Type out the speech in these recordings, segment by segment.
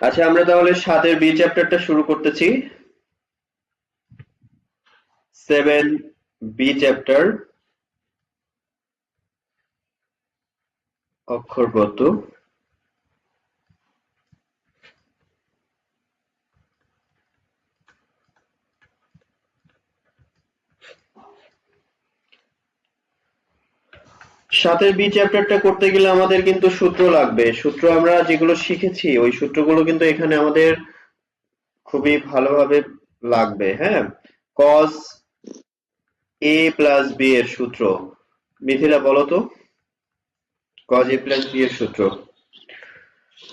আচ্ছা আমরা তাহলে সাতের বি চ্যাপ্টারটা শুরু করতেছি। সেভেন বি চ্যাপ্টার অক্ষরগত সাতের বি চ্যাপ্টারটা করতে গেলে আমাদের কিন্তু সূত্র লাগবে। সূত্র আমরা যেগুলো শিখেছি ওই সূত্রগুলো কিন্তু এখানে আমাদের খুবই ভালোভাবে লাগবে হ্যাঁ? cos a প্লাস b এর সূত্র। মিথিলা বলো তো। cos a প্লাস b এর সূত্র।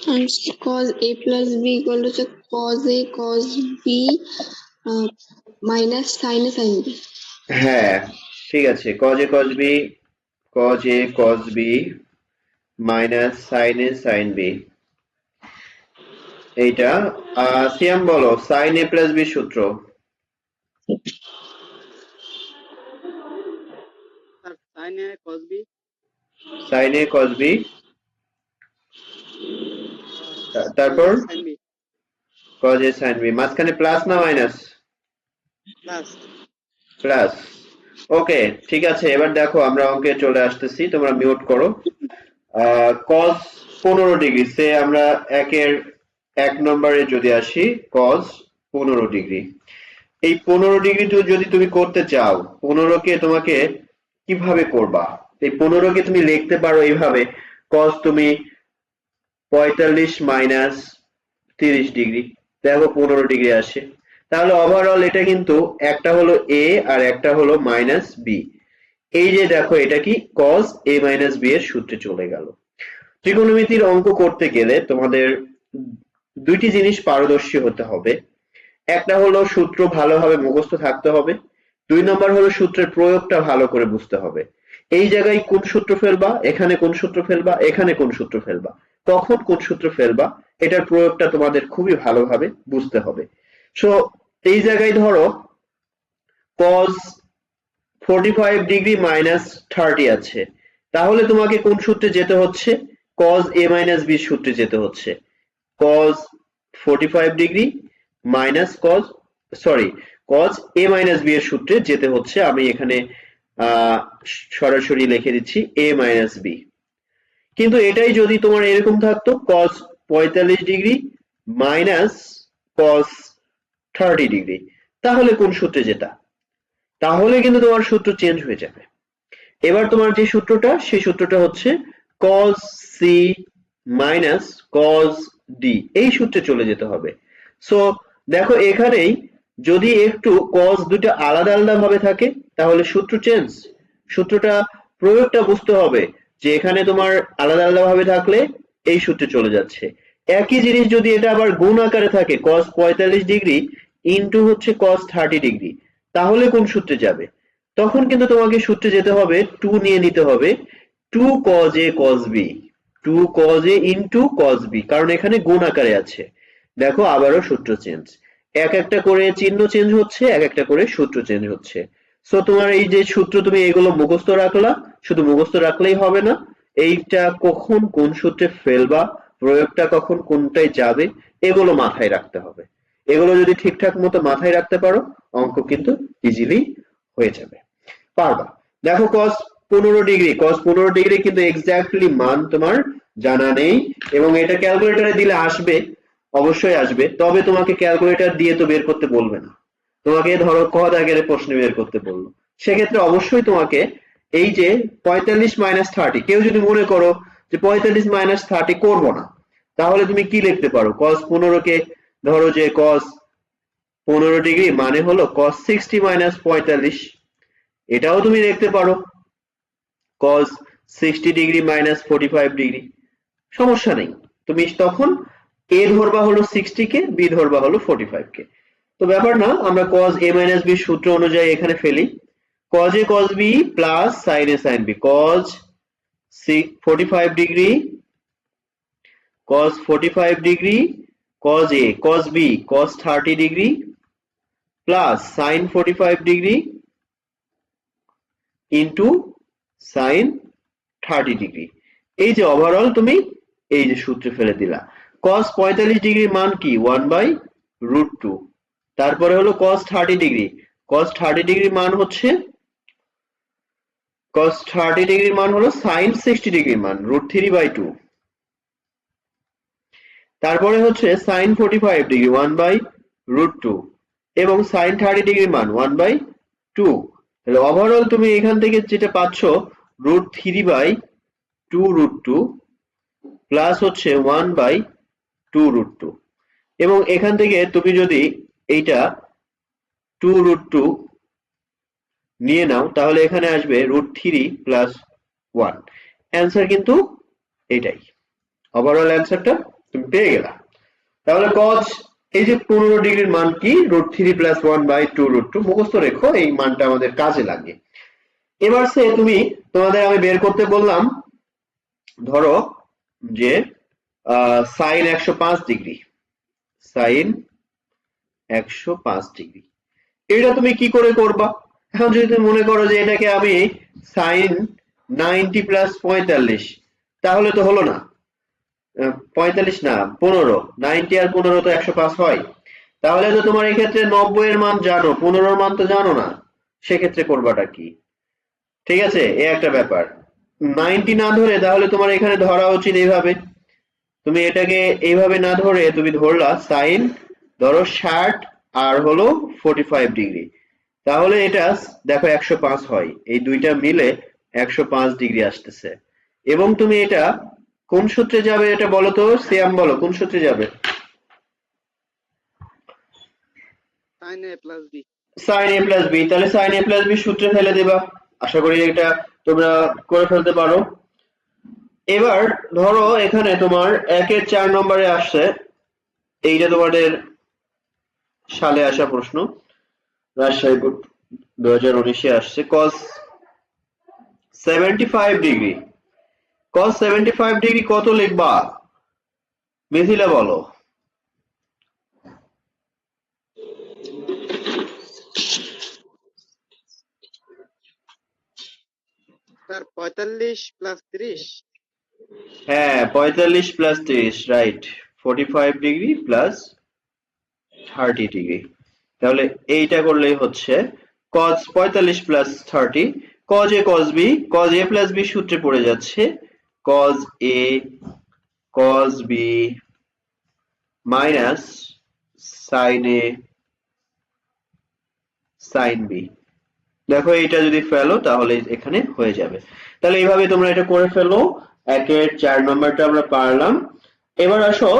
And cos a plus b equal to cos a cos b minus sin a sin b. হ্যাঁ ঠিক আছে। cos a cos b cos a cos b minus sin a sin b এইটা সিয়াম বলো sin a plus b সূত্র। Sine A cos B sin a cos b তারপর? cos a sin b মাঝখানে plus না মাইনাস প্লাস প্লাস ওকে ঠিক আছে, এবার দেখো আমরা অঙ্কে চলে আসতেছি, তোমরা মিউট করো। cos পনেরো ডিগ্রি সে আমরা একের এক নম্বরে যদি আসি, cos পনেরো ডিগ্রি। এই পনেরো ডিগ্রি যদি তুমি করতে চাও, পনেরোকে তোমাকে কীভাবে করবা? এই পনেরো পনেরোকে তুমি লিখতে পারো এইভাবে, cos তুমি পঁয়তাল্লিশ মাইনাস তিরিশ ডিগ্রি, দেখো পনেরো ডিগ্রি আসে। তাহলে ওভারঅল এটা কিন্তু একটা হলো এ আর একটা হলো মাইনাস বি এই যে দেখো, এটা কি? cos a মাইনাস বি এর সূত্রে চলে গেল। ত্রিকোণমিতির অঙ্ক করতে গেলে তোমাদের দুইটি জিনিস পারদর্শী হতে হবে। একটা হলো সূত্র ভালোভাবে মুখস্থ থাকতে হবে। দুই নম্বর হলো সূত্রের প্রয়োগটা ভালো করে বুঝতে হবে। এই জায়গায় কোন সূত্র ফেলবা, এখানে কোন সূত্র ফেলবা, এখানে কোন সূত্র ফেলবা, কখন কোন সূত্র ফেলবা, এটার প্রয়োগটা তোমাদের খুবই ভালোভাবে বুঝতে হবে। সো এই জায়গায় ধরো, cos 45 ডিগ্রি মাইনাস থার্টি আছে। তাহলে তোমাকে কোন সূত্রে যেতে হচ্ছে? cos a মাইনাস b সূত্রে যেতে হচ্ছে। cos 45 degree minus cos sorry cos a minus b এর সূত্রে যেতে হচ্ছে। আমি এখানে সরাসরি লিখে দিচ্ছি a মাইনাস b কিন্তু এটাই যদি তোমার এরকম থাকতো, cos 45 degree minus cos 30 degree তাহলে কোন সূত্রে যেতা? তাহলে কিন্তু তোমার সূত্র চেঞ্জ হয়ে যাবে। এবার তোমার যে সূত্রটা, সেই সূত্রটা হচ্ছে cos c minus cos d, এই সূত্রে চলে যেতে হবে। সো দেখো এখানেই যদি একটু cos দুটো আলাদা আলাদা ভাবে থাকে, তাহলে সূত্র চেঞ্জ সূত্রটা প্রয়োগটা বুঝতে হবে যে এখানে তোমার আলাদা আলাদা ভাবে থাকলে এই সূত্রে চলে যাচ্ছে। একই জিনিস যদি এটা আবার গুণ আকারে থাকে, cos 45 ডিগ্রি ইনটু হচ্ছে cos 30 ডিগ্রি তাহলে কোন সূত্রে যাবে? তখন কিন্তু তোমাকে সূত্রে যেতে হবে 2 নিয়ে নিতে হবে। 2 cos a, cos b 2 cos a into cos b, কারণ এখানে গুণ আকারে আছে। দেখো আবারও সূত্র চেঞ্জ এক একটা করে চিহ্ন চেঞ্জ হচ্ছে, এক একটা করে সূত্র চেঞ্জ হচ্ছে। সো তোমার এই যে সূত্র তুমি এগুলো মুখস্থ রাখলা, শুধু মুখস্থ রাখলেই হবে না। এইটা কখন কোন সূত্রে ফেলবা, প্রয়োগটা কখন কোনটায় যাবে, এগুলো মাথায় রাখতে হবে। এগুলো যদি ঠিকঠাক মতো মাথায় রাখতে পারো, অঙ্ক কিন্তু ইজিলি হয়ে যাবে। পারবা? দেখো cos পনেরো ডিগ্রি কস পনেরো ডিগ্রি কিন্তু এক্স্যাক্টলি মান তোমার জানা নেই এবং এটা ক্যালকুলেটরে দিলে আসবে, অবশ্যই আসবে, তবে তোমাকে ক্যালকুলেটর দিয়ে তো বের করতে বলবে না। তোমাকে ধরো ক দাগের প্রশ্ন বের করতে বলল। সেক্ষেত্রে অবশ্যই তোমাকে এই যে পঁয়তাল্লিশ মাইনাস থার্টি কেউ যদি মনে করো যে পঁয়তাল্লিশ মাইনাস থার্টি করব না, তাহলে তুমি কি লিখতে পারো? কস পনেরো পনেরোকে ধরো যে cos পনেরো ডিগ্রি মানে হলো cos সিক্সটি মাইনাস পঁয়তাল্লিশ। এটাও তুমি দেখতে পারো। cos sixty degree minus forty five degree. সমস্যা নেই। তুমি তখন এ ধরবা হলো সিক্সটি কে বি ধরবা হলো ফোর্টি ফাইভ কে। তো ব্যাপার না, আমরা cos a মাইনাস b সূত্র অনুযায়ী এখানে ফেলি। cos a, cos b plus sin a, sin b cos 45 degree, cos 45 degree cos a, cos b, cos 30 degree plus sin 45 degree into sin 30 degree এই যে ওভারঅল তুমি এই যে সূত্রে ফেলে দিলা। কস পঁয়তাল্লিশ ডিগ্রির মান কি? ওয়ান বাই রুট টু তারপরে হলো cos thirty degree cos thirty ডিগ্রির মান হচ্ছে কস থার্টি ডিগ্রির মান হলো সাইন সিক্সটি ডিগ্রির মান রুট থ্রি বাই টু তারপরে হচ্ছে sine forty five degree one by root two এবং সাইন থার্টি ডিগ্রি মান ওয়ান বাই টু তাহলে ওভারঅল তুমি এখান থেকে যেটা পাচ্ছ root three by two root two plus হচ্ছে one by two root two এবং এখান থেকে তুমি যদি এইটা টু রুট টু নিয়ে নাও, তাহলে এখানে আসবে root three plus one answer কিন্তু এটাই। ওভারঅল অ্যান্সারটা তুমি পেয়ে গেলা। তাহলে কজ এই যে পনেরো ডিগ্রির মান কি? Root three plus one by two root two মুখস্থ রেখো, এই মানটা আমাদের কাজে লাগে। এবার সে তুমি, তোমাদের আমি বের করতে বললাম, ধরো যে সাইন একশো পাঁচ ডিগ্রি। সাইন একশো পাঁচ ডিগ্রি। এটা তুমি কি করে করবা? এখন যদি তুমি মনে করো যে এটাকে আমি সাইন নাইনটি প্লাস পঁয়তাল্লিশ, তাহলে তো হলো না। পঁয়তাল্লিশ না, পনেরো। নাইনটি আর পনেরো তো একশো পাঁচ হয়। তাহলে তো তোমার এক্ষেত্রে নব্বই এর মান জানো, পনেরোর মান তো জানো না। সেক্ষেত্রে করবাটা কি? ঠিক আছে, এ একটা ব্যাপার। নাইনটি না ধরে তাহলে তোমার এখানে ধরা উচিত এইভাবে। তুমি এটাকে এইভাবে না ধরে তুমি ধরলা সাইন ধরো ষাট আর হলো ফোর্টি ফাইভ ডিগ্রি তাহলে এটা, দেখো একশো পাঁচ হয়। এই দুইটা মিলে একশো পাঁচ ডিগ্রি আসতেছে। এবং তুমি এটা কোন সূত্রে যাবে এটা বলো তো? সিয়াম বলো কোন সূত্রে যাবে? Sine A plus B sine A plus B তাহলে সাইন এ প্লাস বি সূত্রে ফেলে দেবা। আশা করি এটা তোমরা করে ফেলতে পারো। এবার ধরো এখানে তোমার একের চার নম্বরে আসছে। এইটা তোমাদের সালে আসা প্রশ্ন। রাজশাহী বোর্ড দু হাজার উনিশে আসছে। Cos seventy five degree seventy five degree কত লিখবা? মিথিলা বলো। স্যার প্লাস তিরিশ। হ্যাঁ পঁয়তাল্লিশ প্লাস তিরিশ right forty five degree plus thirty degree তাহলে এইটা করলেই হচ্ছে কজ পঁয়তাল্লিশ plus thirty cos A cos B cos A plus B সূত্রে পড়ে যাচ্ছে cos A cos B minus sine A sine B দেখো এটা যদি ফেলো, তাহলে এখানে হয়ে যাবে। তাহলে এইভাবে তোমরা এটা করে ফেলো। একের চার নম্বরটা আমরা পারলাম। এবার আসো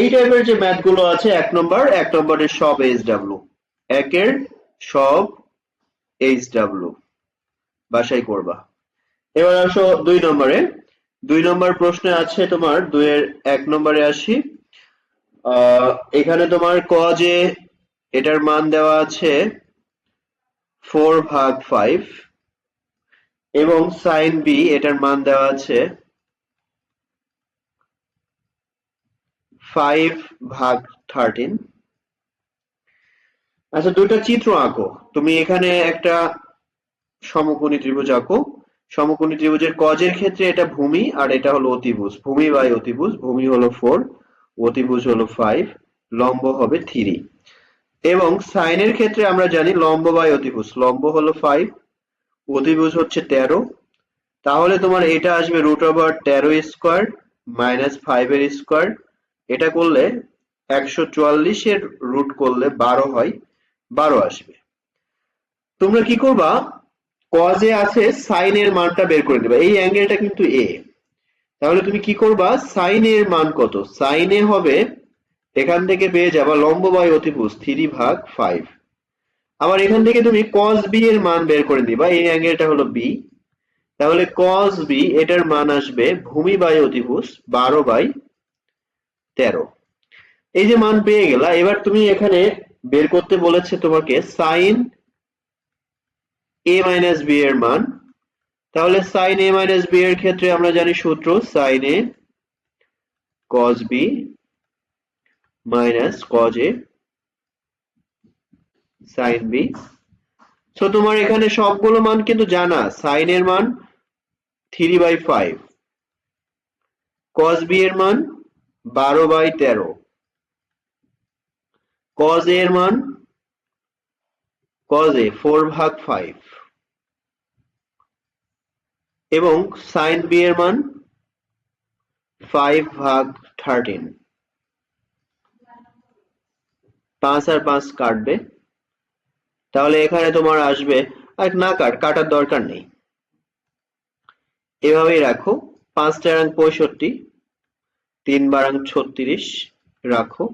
এই টাইপের যে ম্যাথগুলো আছে, এক নম্বর, এক নম্বরের সব এইচ ডাব্লু একের সব এইচ ডাব্লু বাসাই করবা। এবার আসো দুই নম্বরে। দুই নম্বর প্রশ্নে আছে তোমার, দুইয়ের এক নম্বরে আসি। এখানে তোমার কজে এটার মান দেওয়া আছে ফোর ভাগ ফাইভ এবং সাইন বি এটার মান দেওয়া আছে ফাইভ ভাগ থার্টিন আচ্ছা দুটো চিত্র আঁকো। তুমি এখানে একটা সমকোণী ত্রিভুজ আঁকো। সমকোণী ত্রিভুজের কজের ক্ষেত্রে এটা ভূমি আর এটা হলো অতিভুজ। ভূমি বাই অতিভুজ, ভূমি হলো ফোর অতিভুজ হলো ফাইভ লম্ব হবে থ্রি এবং সাইনের ক্ষেত্রে আমরা জানি লম্ব বাই অতিভুজ। লম্ব হলো ফাইভ অতিভুজ হচ্ছে তেরো। তাহলে তোমার এটা আসবে রুট ওভার তেরো স্কোয়ার মাইনাস ফাইভ এর স্কোয়ার এটা করলে একশো চুয়াল্লিশের রুট করলে বারো হয়, বারো আসবে। তোমরা কি করবা? কজে আছে সাইনের মানটা বের করে দেবা। এই অ্যাঙ্গেলটা কিন্তু এ তাহলে তুমি কি করবা? সাইনের মান কত? সাইনে হবে, এখান থেকে পেয়ে যাবা লম্ব বাই অতিভুজ থ্রি ভাগ ফাইভ আবার এখান থেকে তুমি কজ বি এর মান বের করে দিবা, এই অ্যাঙ্গেলটা হলো বি তাহলে কজ বি এটার মান আসবে ভূমি বাই অতিভুজ বারো বাই তেরো। এই যে মান পেয়ে গেলা, এবার তুমি এখানে বের করতে বলেছে তোমাকে সাইন এ মাইনাস বি এর মান। তাহলে সাইন এ মাইনাস বি এর ক্ষেত্রে আমরা জানি সূত্র sine A cos B minus cos A sine B so তোমার এখানে সবগুলো মান কিন্তু জানা। সাইন এর মান three by five cos B এর মান বারো বাই তেরো। কজ এর মান কজ এ ফোর ভাগ ফাইভ এবং সাইন বি এর মান ফাইভ ভাগ থার্টিন পাঁচ আর পাঁচ কাটবে। তাহলে এখানে তোমার আসবে, আর না কাট, কাটার দরকার নেই। এভাবেই রাখো, পাঁচ চারাং পঁয়ষট্টি, তিন বারাং ছত্রিশ রাখো।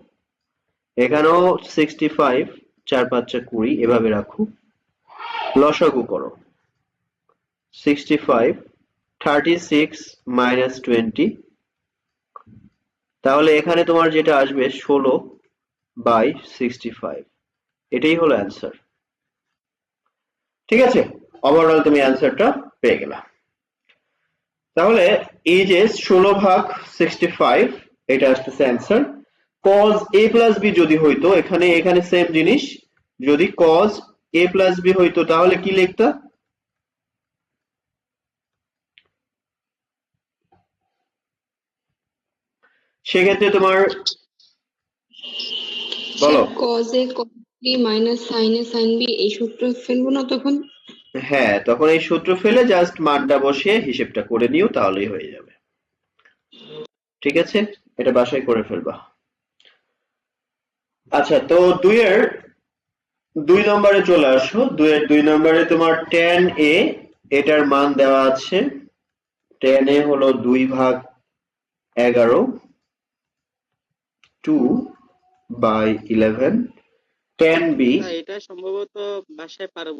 এখানেও সিক্সটি ফাইভ চার পাঁচটা কুড়ি, এভাবে রাখো। লসাগু করো। Sixty five thirty six minus twenty তাহলে এখানে তোমার যেটা আসবে, ষোলো বাই সিক্সটি ফাইভ এটাই হলো অ্যান্সার ঠিক আছে? ওভারঅল তুমি অ্যান্সারটা পেয়ে গেলা। তাহলে এই যে ষোলো ভাগ সিক্সটি ফাইভ এটা আসতেছে answer cos A plus B যদি হইতো এখানে এখানে সেম জিনিস যদি এ প্লাস বি হইতো তাহলে কি লিখতা? সেক্ষেত্রে তোমার বলো। cos a cos b minus sin a sin b এই সূত্র ফেলব না তখন? হ্যাঁ তখন এই সূত্র ফেলে জাস্ট মানটা বসিয়ে হিসেবটা করে নিও তাহলেই হয়ে যাবে। ঠিক আছে? এটা বাসায় করে ফেলবা। আচ্ছা তো দুইয়ের দুই নম্বরে চলে আসো। দুইয়ের দুই নম্বরে তোমার টেন এ এটার মান দেওয়া আছে। টেন এ হলো দুই ভাগ এগারো two by eleven ten B এটা সম্ভবত বাসায় পারব।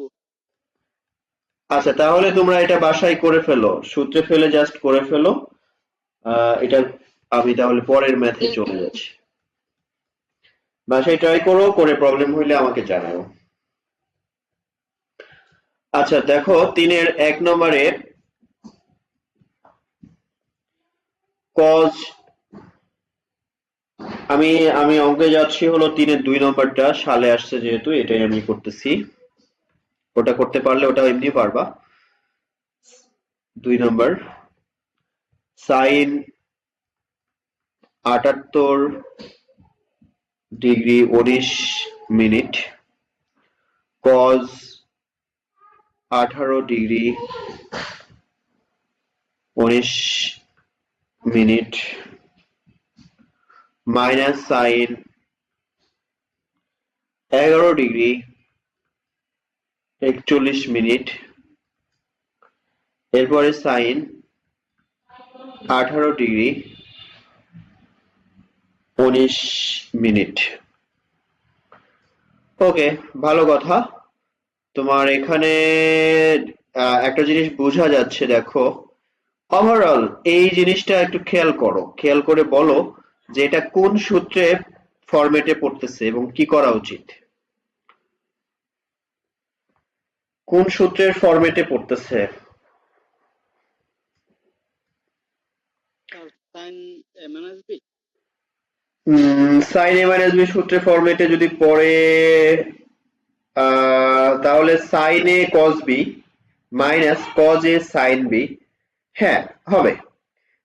আচ্ছা তাহলে তোমরা এটা বাসায় করে ফেলো। সূত্রে ফেলে জাস্ট করে ফেলো। আহ, এটা আমি তাহলে পরের ম্যাথে চলে যাচ্ছি। বাসায় ট্রাই করো, করে প্রবলেম হইলে আমাকে জানাও। আচ্ছা দেখো, তিনের এক নম্বরে কজ আমি আমি অঙ্কে যাচ্ছি হলো তিনের দুই নম্বরটা, সালে আসছে যেহেতু, এটাই আমি করতেছি। ওটা করতে পারলে ওটা এমনি পারবা। দুই নম্বর সাইন আটাত্তর ডিগ্রি উনিশ মিনিট। কজ আঠারো ডিগ্রি উনিশ মিনিট। মাইনাস সাইন এগারো ডিগ্রি একচল্লিশ মিনিট। এরপরে সাইন আঠারো ডিগ্রি উনিশ মিনিট। ওকে, ভালো কথা। তোমার এখানে একটা জিনিস বোঝা যাচ্ছে, দেখো। ওভারঅল এই জিনিসটা একটু খেয়াল করো। খেয়াল করে বলো যে এটা কোন সূত্রে ফরম্যাটে পড়তেছে এবং কি করা উচিত। কোন সূত্রের ফরম্যাটে পড়তেছে? Sine A minus B sine A minus B সূত্রের ফরম্যাটে যদি পড়ে তাহলে sine A cos B minus cos A sine B হ্যাঁ হবে।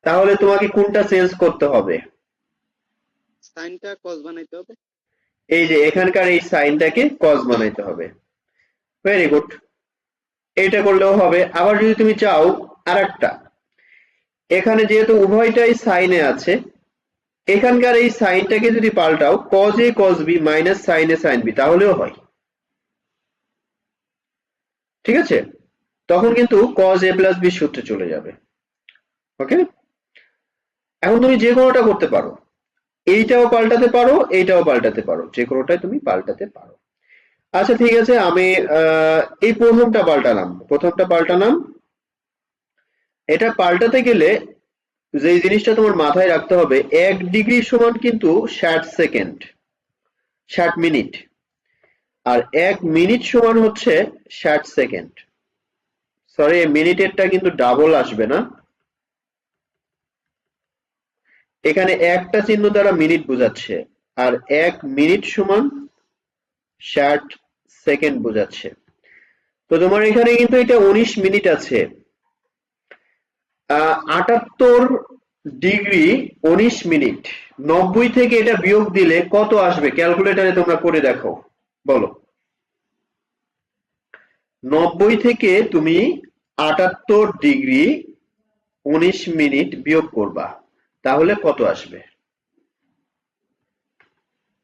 তাহলে তোমাকে কোনটা চেঞ্জ করতে হবে? সাইনটা কস বানাইতে হবে। এই যে এখানকার এই সাইনটাকে কজ বানাইতে হবে। ভেরি গুড এটা করলেও হবে। আবার যদি তুমি চাও আরেকটা। এখানে যেহেতু উভয়টাই সাইনে আছে এখানকার এই সাইনটাকে যদি পাল্টাও cos A cos B minus sine A sine B তাহলেও হয়। ঠিক আছে? তখন কিন্তু কজ এ প্লাস বি সূত্রে চলে যাবে। ওকে এখন তুমি যে কোনোটা করতে পারো, এইটাও পাল্টাতে পারো, এইটাও পাল্টাতে পারো। যে কোনোটাই তুমি পাল্টাতে পারো। আচ্ছা ঠিক আছে, আমি এই প্রথমটা পাল্টালাম। প্রথমটা পাল্টালাম। এটা পাল্টাতে গেলে যে জিনিসটা তোমার মাথায় রাখতে হবে, এক ডিগ্রি সমান কিন্তু ষাট সেকেন্ড, ষাট মিনিট। আর এক মিনিট সমান হচ্ছে ষাট সেকেন্ড। সরি মিনিটেরটা কিন্তু ডাবল আসবে না। এখানে একটা চিহ্ন দ্বারা মিনিট বোঝাচ্ছে, আর এক মিনিট সমান ষাট সেকেন্ড বোঝাচ্ছে। তো তোমার এখানে কিন্তু এটা উনিশ মিনিট আছে। আটাত্তর ডিগ্রি উনিশ মিনিট। নব্বই থেকে এটা বিয়োগ দিলে কত আসবে? ক্যালকুলেটরে তোমরা করে দেখো। বলো। নব্বই থেকে তুমি আটাত্তর ডিগ্রি উনিশ মিনিট বিয়োগ করবা। তাহলে কত আসবে?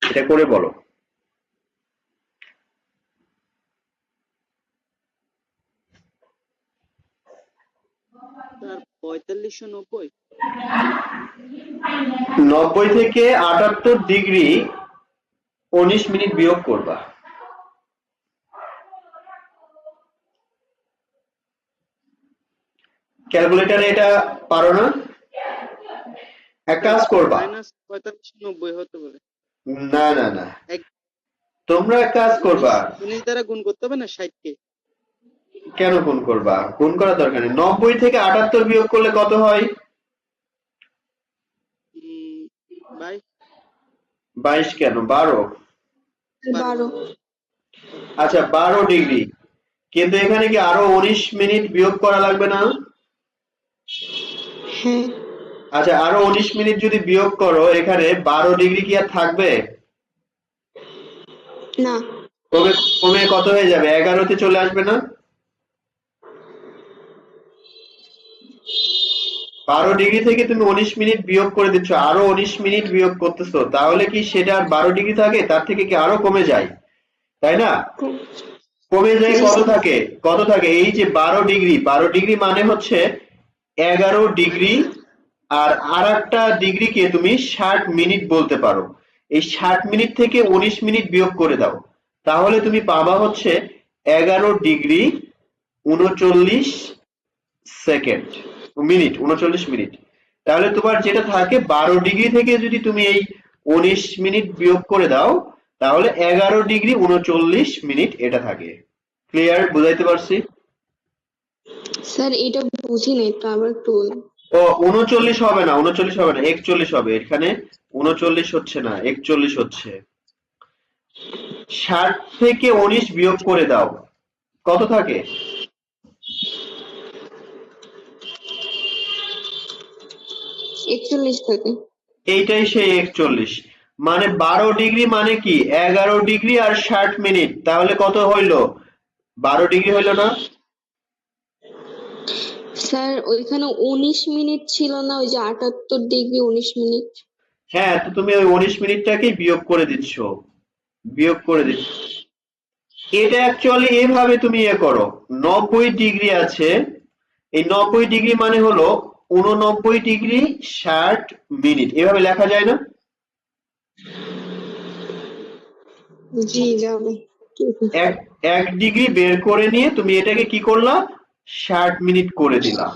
এটা করে বলো স্যার পঁয়তাল্লিশশো নব্বই। নব্বই থেকে আটাত্তর ডিগ্রি উনিশ মিনিট বিয়োগ করবা। ক্যালকুলেটরে এটা পারো না? এক কাজ করবা। নব্বই হতে পারে। না না না। তোমরা এক কাজ করবা। উনিশ দ্বারা গুণ করতে হবে না ষাটকে? কেন গুণ করবা? গুণ করার দরকার নেই। নব্বই থেকে আটাত্তর বিয়োগ করলে কত হয়? বাইশ কেন? বারো। বারো। আচ্ছা বারো ডিগ্রি। কিন্তু এখানে কি আরও উনিশ মিনিট বিয়োগ করা লাগবে না? হ্যাঁ। আচ্ছা আরও উনিশ মিনিট যদি বিয়োগ করো এখানে বারো ডিগ্রি কি আর থাকবে? না। কমে কমে কত হয়ে যাবে? এগারোতে চলে আসবে না? বারো ডিগ্রি থেকে তুমি উনিশ মিনিট বিয়োগ করে দিচ্ছ, আরও উনিশ মিনিট বিয়োগ করতেছো, তাহলে কি সেটা আর বারো ডিগ্রি থাকে? তার থেকে কি আরও কমে যায়? তাই না? কমে যায় কত থাকে? কত থাকে? এই যে বারো ডিগ্রি বারো ডিগ্রি মানে হচ্ছে এগারো ডিগ্রি আর আর একটা ডিগ্রিকে তুমি ষাট মিনিট বলতে পারো। এই ষাট মিনিট থেকে উনিশ মিনিট বিয়োগ করে দাও। তাহলে তুমি পাবা হচ্ছে এগারো ডিগ্রি উনচল্লিশ সেকেন্ড। মিনিট উনচল্লিশ মিনিট। তাহলে তোমার যেটা থাকে বারো ডিগ্রি থেকে যদি তুমি এই উনিশ মিনিট বিয়োগ করে দাও তাহলে এগারো ডিগ্রি উনচল্লিশ মিনিট এটা থাকে। ক্লিয়ার বুঝাইতে পারছি? স্যার এটা বুঝি নাই তো আবার একটু ও উনচল্লিশ হবে না উনচল্লিশ হবে না একচল্লিশ হবে। এখানে উনচল্লিশ হচ্ছে না একচল্লিশ হচ্ছে। ষাট থেকে উনিশ বিয়োগ করে দাও। কত থাকে? একচল্লিশ থাকে। এইটাই সেই একচল্লিশ। মানে বারো ডিগ্রি মানে কি? এগারো ডিগ্রি আর ষাট মিনিট। তাহলে কত হইল? বারো ডিগ্রি হইল না? স্যার ওইখানে উনিশ মিনিট ছিল না ওই যে আটাত্তর ডিগ্রি উনিশ মিনিট। হ্যাঁ তো তুমি ওই উনিশ মিনিটটাকে বিয়োগ করে দিচ্ছ। বিয়োগ করে দিচ্ছ। এটা অ্যাকচুয়ালি এভাবে তুমি ইয়ে করো। নব্বই ডিগ্রি আছে। এই নব্বই ডিগ্রি মানে হলো উননব্বই ডিগ্রি ষাট মিনিট। এভাবে লেখা যায় না? জি যাবে এক ডিগ্রি বের করে নিয়ে তুমি এটাকে কি করলা? ষাট মিনিট করে দিলা।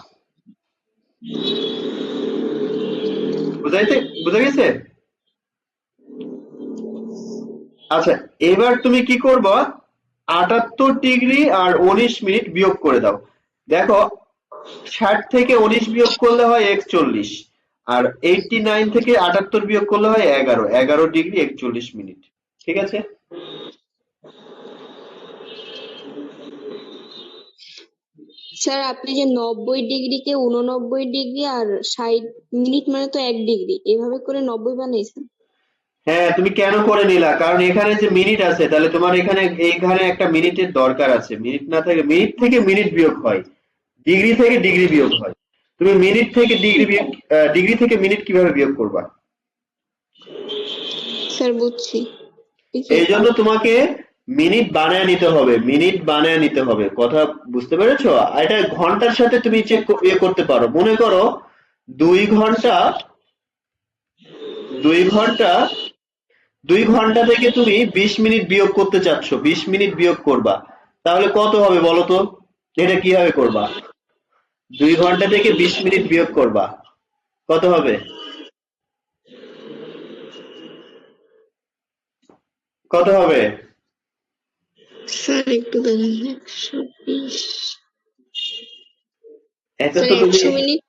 বুঝাইতে বুঝা গেছে? আচ্ছা এবার তুমি কি করবা? আটাত্তর ডিগ্রি আর উনিশ মিনিট বিয়োগ করে দাও। দেখো ষাট থেকে উনিশ বিয়োগ করলে হয় একচল্লিশ আর এইটটি নাইন থেকে আটাত্তর বিয়োগ করলে হয় এগারো এগারো ডিগ্রি একচল্লিশ মিনিট। ঠিক আছে? স্যার আপনি যে নব্বই ডিগ্রিকে উননব্বই ডিগ্রি আর ষাট মিনিট মানে তো এক ডিগ্রি এভাবে করে নব্বই বানিয়েছেন হ্যাঁ তুমি কেন করে নিলা? কারণ এখানে যে মিনিট আছে তাহলে তোমার এখানে এইখানে একটা মিনিটের দরকার আছে। মিনিট না থাকে মিনিট থেকে মিনিট বিয়োগ হয়। ডিগ্রি থেকে ডিগ্রি বিয়োগ হয়। তুমি মিনিট থেকে ডিগ্রি বিয়োগ ডিগ্রি থেকে মিনিট কীভাবে বিয়োগ করবা? স্যার বুঝছি। এই জন্য তোমাকে মিনিট বানায় নিতে হবে মিনিট বানায় নিতে হবে। কথা বুঝতে পেরেছ? এটা ঘণ্টার সাথে তুমি চেক ইয়ে করতে পারো। মনে করো দুই ঘণ্টা দুই ঘণ্টা দুই ঘণ্টা থেকে তুমি বিশ মিনিট বিয়োগ করতে চাচ্ছ বিশ মিনিট বিয়োগ করবা। তাহলে কত হবে বলো তো? এটা কীভাবে করবা? দুই ঘণ্টা থেকে বিশ মিনিট বিয়োগ করবা। কত হবে? কত হবে? স্যার একটু দাঁড়ান একশো বিশ। এটা স্যার তো তুমি মিনিট।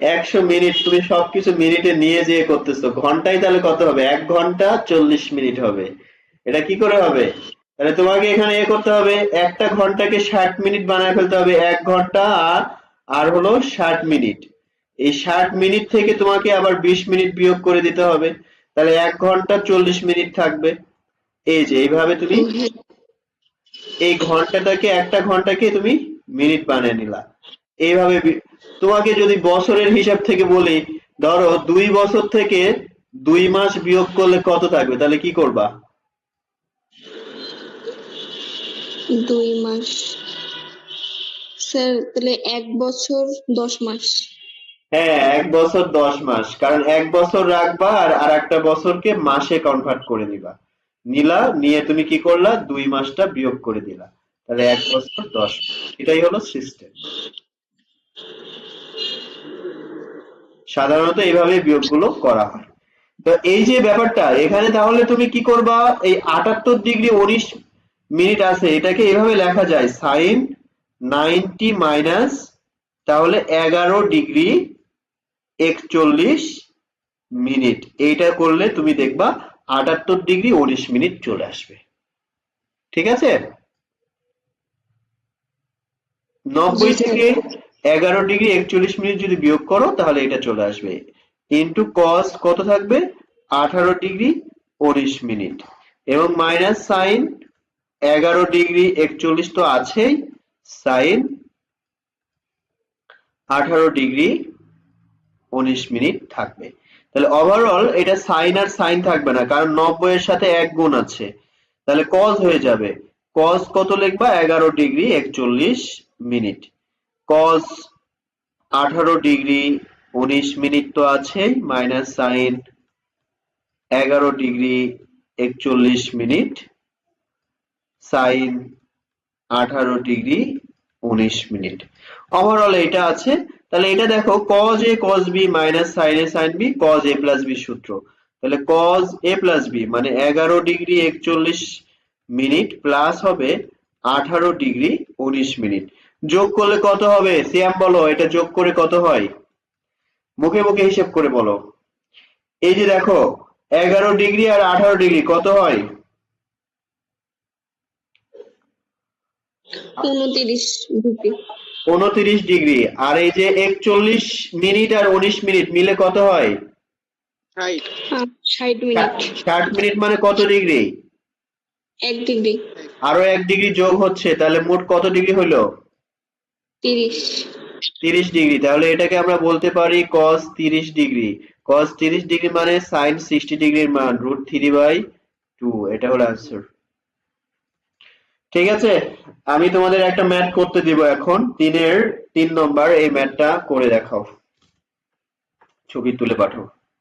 একশো মিনিট তুমি সবকিছু মিনিটে নিয়ে যেয়ে করতেছো। ঘন্টায় তাহলে কত হবে? এক ঘণ্টা চল্লিশ মিনিট হবে। এটা কি করে হবে? তাহলে তোমাকে এখানে এ করতে হবে, একটা ঘন্টাকে ষাট মিনিট বানায় ফেলতে হবে, এক ঘণ্টা আর আর হলো ষাট মিনিট। এই ষাট মিনিট থেকে তোমাকে আবার বিশ মিনিট বিয়োগ করে দিতে হবে, তাহলে এক ঘণ্টা চল্লিশ মিনিট থাকবে। এই যে, এইভাবে তুমি এই ঘন্টাটাকে, একটা ঘন্টাকে তুমি মিনিট বানিয়ে নিলা। এইভাবে তোমাকে যদি বছরের হিসাব থেকে বলি, ধরো দুই বছর থেকে দুই মাস বিয়োগ করলে কত থাকবে? তাহলে কি করবা? দুই মাস। স্যার, তাহলে এক বছর দশ মাস। হ্যাঁ এক বছর দশ মাস। কারণ এক বছর রাখবা আর আর একটা বছরকে মাসে কনভার্ট করে নিবা। নিলা, নিয়ে তুমি কি করলা? দুই মাসটা বিয়োগ করে দিলা। তাহলে এক বছর দশ এটাই হলো সিস্টেম সাধারণত এইভাবে বিয়োগগুলো করা হয়। তো এই যে ব্যাপারটা, এখানে তাহলে তুমি কি করবা? এই আটাত্তর ডিগ্রি উনিশ মিনিট আছে এটাকে এভাবে লেখা যায় সাইন নাইনটি মাইনাস তাহলে এগারো ডিগ্রি একচল্লিশ মিনিট। এইটা করলে তুমি দেখবা আটাত্তর ডিগ্রি উনিশ মিনিট চলে আসবে। ঠিক আছে? নব্বই থেকে এগারো ডিগ্রি একচল্লিশ মিনিট যদি বিয়োগ করো তাহলে এটা চলে আসবে। ইন্টু কস কত থাকবে? আঠারো ডিগ্রি উনিশ মিনিট। এবং মাইনাস সাইন এগারো ডিগ্রি একচল্লিশ তো আছেই, সাইন আঠারো ডিগ্রি উনিশ মিনিট থাকবে। তাহলে ওভারঅল এটা সাইন আর সাইন থাকবে না, কারণ নব্বই এর সাথে এক গুণ আছে। তাহলে কজ হয়ে যাবে। কজ কত লিখবা? এগারো ডিগ্রি একচল্লিশ মিনিট। কজ আঠারো ডিগ্রি উনিশ মিনিট তো আছে মাইনাস সাইন এগারো ডিগ্রি একচল্লিশ মিনিট সাইন আঠারো ডিগ্রি উনিশ মিনিট। ওভারঅল এটা আছে। তাহলে এটা দেখো cos A cos B minus sine A sine B cos A plus B সূত্র। তাহলে কজ এ প্লাস বি মানে এগারো ডিগ্রি একচল্লিশ মিনিট প্লাস হবে আঠারো ডিগ্রি উনিশ মিনিট। যোগ করলে কত হবে? সিয়াম বলো, এটা যোগ করে কত হয়? মুখে মুখে হিসেব করে বলো। এই যে দেখো, এগারো ডিগ্রি আর আঠারো ডিগ্রি কত হয়? উনত্রিশ ডিগ্রি। উনত্রিশ ডিগ্রি। আর এই যে একচল্লিশ মিনিট আর উনিশ মিনিট মিলে কত হয়? ষাট। মিনিট। ষাট মিনিট মানে কত ডিগ্রি? এক ডিগ্রি। আরও এক ডিগ্রি যোগ হচ্ছে তাহলে মোট কত ডিগ্রি হলো? তিরিশ। তিরিশ ডিগ্রি। তাহলে এটাকে আমরা বলতে পারি কস তিরিশ ডিগ্রি। কস তিরিশ ডিগ্রি মানে সাইন সিক্সটি ডিগ্রির মান রুট থ্রি বাই টু এটা হলো অ্যান্সার ঠিক আছে? আমি তোমাদের একটা ম্যাথ করতে দিব এখন। তিনের তিন নম্বর এই ম্যাথটা করে দেখাও। ছবি তুলে পাঠাও।